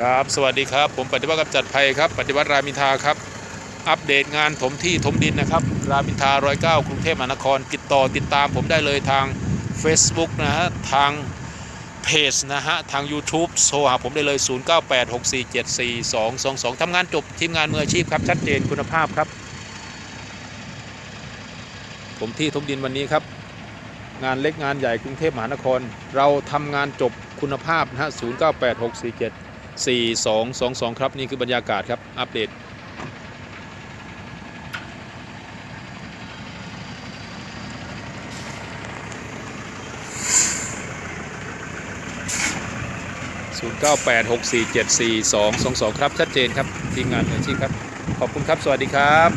ครับ สวัสดีครับ ผมปฏิวัติกำจัดภัยครับ ปฏิวัติรามินทาครับ อัปเดตงานถมที่ถมดินนะครับ รามินทาร้อยเก้ากรุงเทพมหานคร ติดต่อติดตามผมได้เลยทาง Facebook นะฮะ ทางเพจนะฮะ ทาง YouTube โทรหาผมได้เลย 0986474222 ทำงานจบทีมงานมืออาชีพครับ ชัดเจนคุณภาพครับ ผมที่ถมดินวันนี้ครับ งานเล็กงานใหญ่กรุงเทพมหานคร เราทำงานจบคุณภาพนะฮะ098647 4222 ครับ นี่คือบรรยากาศครับ อัปเดต0986474222 ครับ ชัดเจนครับ ทีมงานมืออาชีพครับ ขอบคุณครับ สวัสดีครับ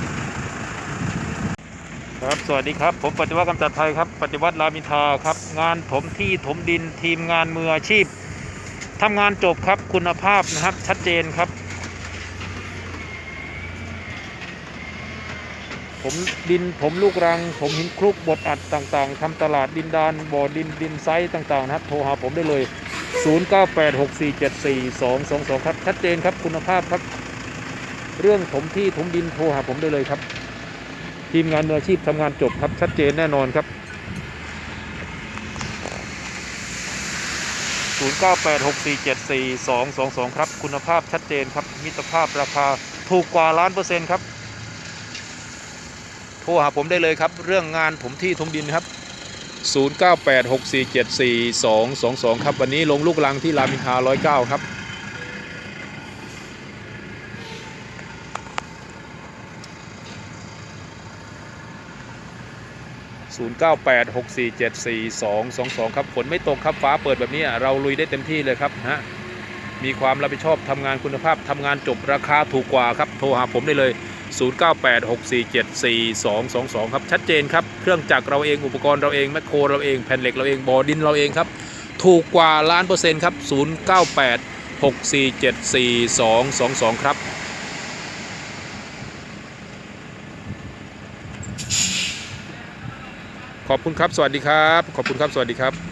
ครับ สวัสดีครับ ผมปฏิวัติกำจัดภัยครับ ปฏิวัติรามินทราครับ งานถมที่ถมดินทีมงานมืออาชีพ ทำงานจบครับคุณภาพนะครับชัดเจนครับ ผมดินผมลูกรัง ผมหินคลุกบดอัดต่างๆทำตลาดดินดานบ่อดินดินไซต์ต่างๆนะครับโทรหาผมได้เลย 0986474222 ครับ ชัดเจนครับคุณภาพครับ เรื่องถมที่ถมดินโทรหาผมได้เลยครับ ทีมงานมืออาชีพทำงานจบครับชัดเจนแน่นอนครับ 0986474222 ครับ คุณภาพชัดเจนครับ มิตรภาพราคาถูกกว่าล้านเปอร์เซ็นต์ครับ โทรหาผมได้เลยครับ เรื่องงานผมที่ทมดินครับ 0986474222 ครับ วันนี้ลงลูกลังที่รามินทา109 ครับ 0986474222 ครับฝนไม่ตกครับฟ้าเปิดแบบนี้อะเราลุยได้เต็มที่เลยครับนะฮะมีความรับผิดชอบทำงานคุณภาพทำงานจบราคาถูกกว่าครับ โทรหาผมได้เลย 0986474222 ครับ ชัดเจนครับ เครื่องจักรเราเองอุปกรณ์เราเองแมคโครเราเองแผ่นเหล็กเราเองบอดินเราเองครับ ถูกกว่าล้านเปอร์เซ็นต์ครับ 0986474222 ครับ ขอบคุณครับ สวัสดีครับ ขอบคุณครับ สวัสดีครับ